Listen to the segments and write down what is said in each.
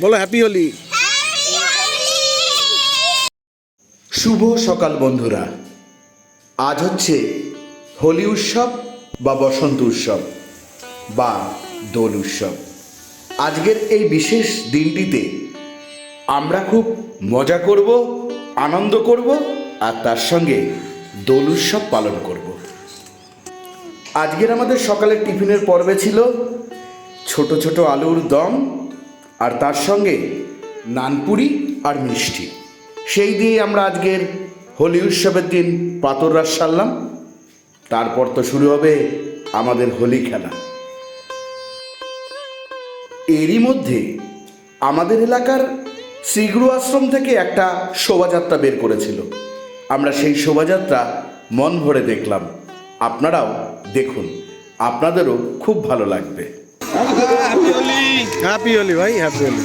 বলো হ্যাপি হোলি শুভ সকাল বন্ধুরা। আজ হচ্ছে হোলি উৎসব বা বসন্ত উৎসব বা দোল উৎসব। আজকের এই বিশেষ দিনটিতে আমরা খুব মজা করব, আনন্দ করব আর তার সঙ্গে দোল উৎসব পালন করব। আজকের আমাদের সকালের টিফিনের পর্বে ছিল ছোট ছোট আলুর দম আর তার সঙ্গে নানপুরি আর মিষ্টি। সেই দিয়ে আমরা আজকের হোলি উৎসবের দিন পাতর রাস সারলাম। তারপর তো শুরু হবে আমাদের হোলি খেলা। এরই মধ্যে আমাদের এলাকার শ্রীগুরু আশ্রম থেকে একটা শোভাযাত্রা বের করেছিল। আমরা সেই শোভাযাত্রা মন ভরে দেখলাম। আপনারাও দেখুন। আপনাদেরও খুব ভালো লাগবে। হ্যাপি হোলি ভাই হ্যাপি হোলি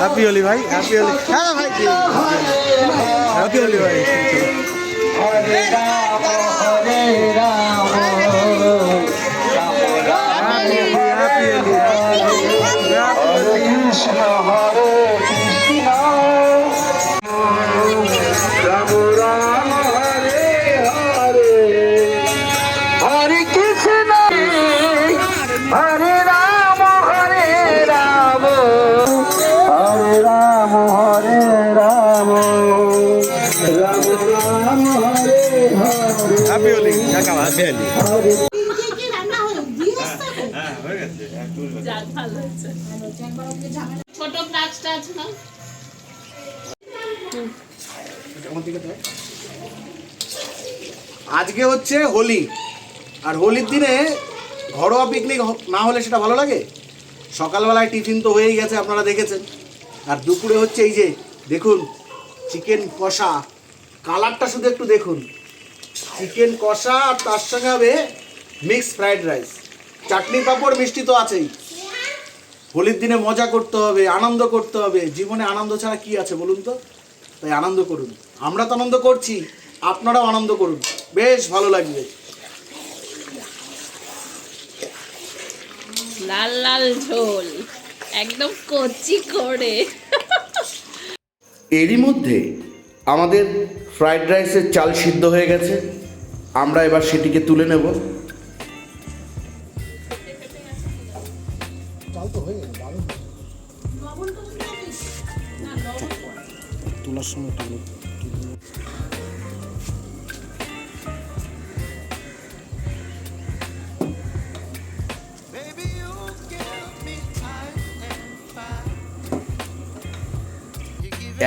হ্যাপি হোলি ভাই হ্যাপি হোলি হ্যাঁ ভাই হ্যাপি হোলি ভাই হ্যাপি হোলি হরে না আজকে হচ্ছে হোলি। আর হোলির দিনে ঘরোয়া পিকনিক না হলে সেটা ভালো লাগে? সকালবেলায় টিফিন তো হয়েই গেছে, আপনারা দেখেছেন। আর দুপুরে হচ্ছে এই যে, দেখুন চিকেন কষা। কালারটা শুধু একটু দেখুন। চিকেন কষা আর তার সঙ্গে হবে মিক্স ফ্রাইড রাইস চাটনি পাঁপড় মিষ্টি তো আছেই। হোলির দিনে মজা করতে হবে আনন্দ করতে হবে। জীবনে আনন্দ ছাড়া কি আছে বলুন তো? তাই আনন্দ করুন। আমরা তো আনন্দ করছি আপনারাও আনন্দ করুন। বেশ ভালো লাগবে। লাল লাল ঝোল একদম কচি করে। এরই মধ্যে আমাদের ফ্রাইড রাইসের চাল সিদ্ধ হয়ে গেছে। আমরা এবার সেটিকে তুলে নেব।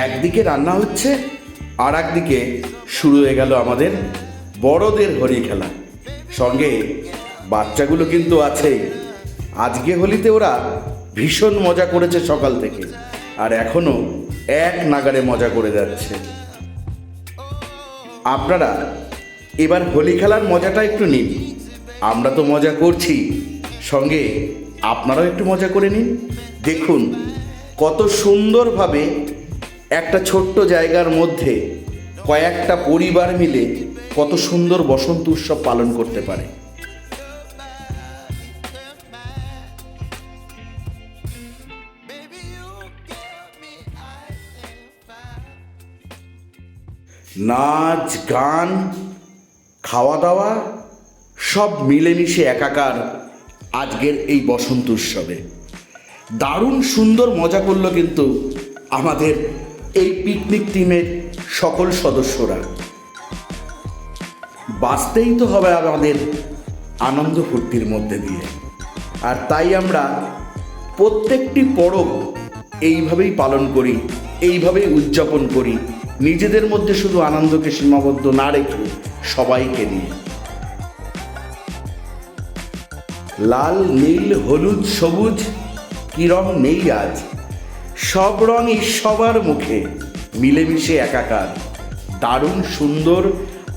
একদিকে রান্না হচ্ছে আর একদিকে শুরু হয়ে গেল আমাদের বড়দের হোলি খেলা। সঙ্গে বাচ্চাগুলো কিন্তু আছেই। আজকে হোলিতে ওরা ভীষণ মজা করেছে সকাল থেকে। আর এখনও এক নাগারে মজা করে যাচ্ছে। আপনারা এবার হোলি খেলার মজাটা একটু নিন। আমরা তো মজা করছি। সঙ্গে আপনারাও একটু মজা করে নিন। দেখুন কত সুন্দরভাবে একটা ছোট্ট জায়গার মধ্যে কয়েকটা পরিবার মিলে কত সুন্দর বসন্ত উৎসব পালন করতে পারে। নাচ, গান খাওয়া দাওয়া সব মিলেমিশে একাকার আজকের এই বসন্ত উৎসবে। দারুণ সুন্দর মজা করল কিন্তু আমাদের এই পিকনিক টিমের সকল সদস্যরা। বাঁচতেই তো হবে আমাদের আনন্দ ফুর্তির মধ্যে দিয়ে। আর তাই আমরা প্রত্যেকটি পরব এইভাবেই পালন করি, এইভাবেই উদযাপন করি। নিজেদের মধ্যে শুধু আনন্দকে সীমাবদ্ধ না রেখে সবাইকে নিয়ে। লাল, নীল, হলুদ, সবুজ কি নেই আজ। সব রঙই সবার মুখে মিলেমিশে একাকার দারুণ সুন্দর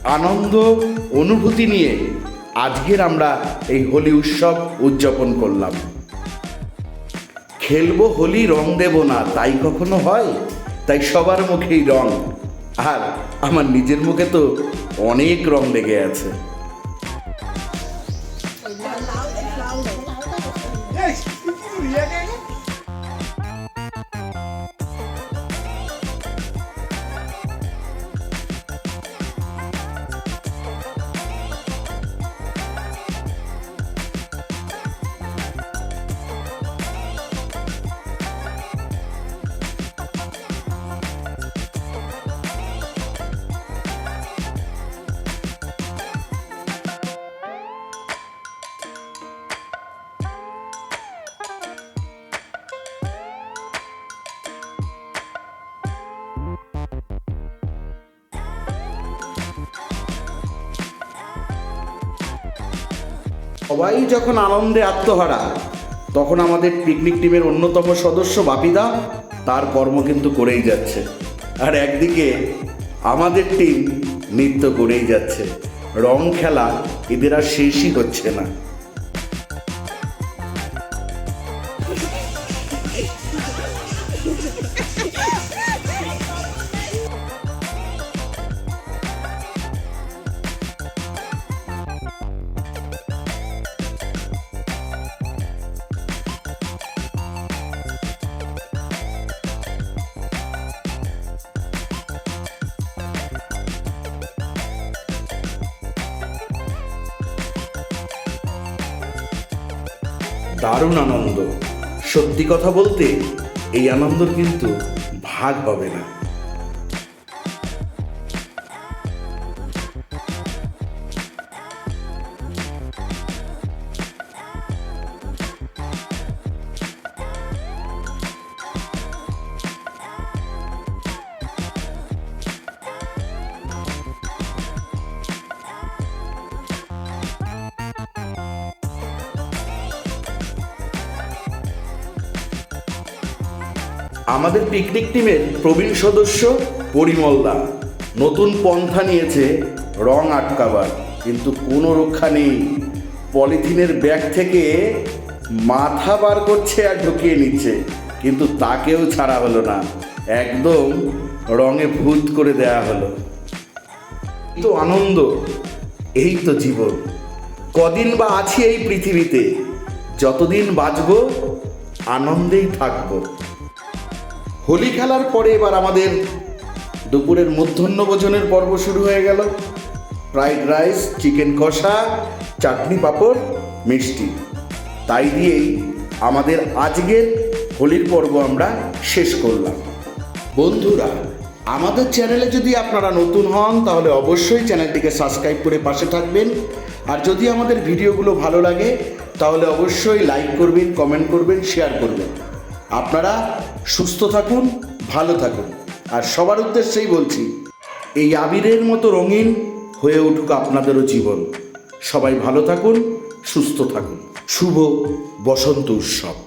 আনন্দ অনুভূতি নিয়ে আজকের আমরা এই হোলি উৎসব উদযাপন করলাম। খেলব হোলি রং দেব না তাই কখনো হয়? তাই সবার মুখেই রং। আর আমার নিজের মুখে তো অনেক রং লেগে আছে। সবাই যখন আনন্দে আত্মহারা, তখন আমাদের পিকনিক টিমের অন্যতম সদস্য বাপিদা তার কর্ম কিন্তু করেই যাচ্ছে। আর একদিকে আমাদের টিম নৃত্য করেই যাচ্ছে। রং খেলা এদের আর শেষই হচ্ছে না। দারুণ আনন্দ। সত্যি কথা বলতে এই আনন্দ কিন্তু ভাগ পাবে না। আমাদের পিকনিক টিমের প্রবীণ সদস্য পরিমলদা নতুন পন্থা নিয়েছে রং আটকাবার, কিন্তু কোনো রক্ষা নেই। পলিথিনের ব্যাগ থেকে মাথা বার করছে আর ঢুকিয়ে নিচ্ছে, কিন্তু তাকেও ছাড়া হলো না। একদম রঙে ভূত করে দেয়া হলো। তো আনন্দ, এই তো জীবন। কদিন বা আছি এই পৃথিবীতে, যতদিন বাঁচব, আনন্দেই থাকব। হোলি খেলার পরে এবার আমাদের দুপুরের মধ্যাহ্ন ভোজনের পর্ব শুরু হয়ে গেল। ফ্রাইড রাইস, চিকেন কষা, চাটনি পাঁপড়, মিষ্টি। তাই দিয়েই আমাদের আজকের হোলির পর্ব আমরা শেষ করলাম। বন্ধুরা, আমাদের চ্যানেলে যদি আপনারা নতুন হন, তাহলে অবশ্যই চ্যানেলটিকে সাবস্ক্রাইব করে পাশে থাকবেন। আর যদি আমাদের ভিডিওগুলো ভালো লাগে, তাহলে অবশ্যই লাইক করবেন, কমেন্ট করবেন, শেয়ার করবেন। আপনারা সুস্থ থাকুন, ভালো থাকুন। আর সবার উদ্দেশ্যেই বলছি, এই আবিরের মতো রঙিন হয়ে উঠুক আপনাদেরও জীবন। সবাই ভালো থাকুন, সুস্থ থাকুন। শুভ বসন্ত উৎসব।